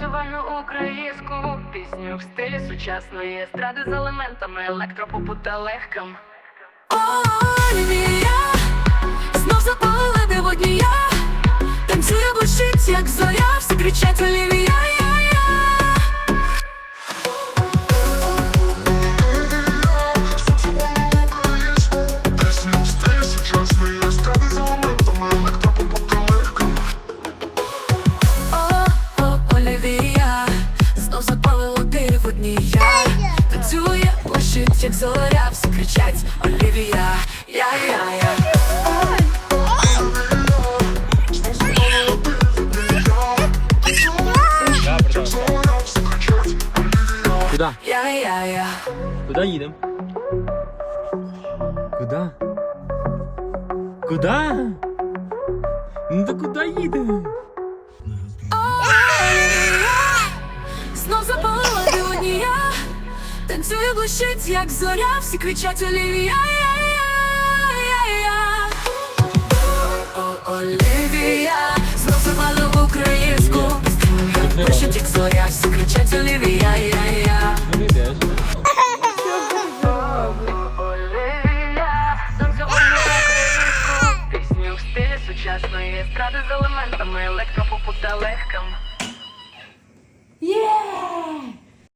танцювальну українську пісню. В стилі сучасної естради з елементами електропопу та легким. Олівія, знов запалила де водія Танцює блищить, як зоря, всі кричать Олівія, водія Танцює, блищить, як зоря, всі кричать Олівія, я, я, я Куди? Я, я, я Куди їдемо? Куди? Куди? Ну то куди їдемо? Танцює блищить, як зоря, всі кричать Олівія, Олівія, знов запалила українську. Блищить, як зоря, всі кричать Олівія, пісню в стилі сучасної естради з елементами електропопу та легким.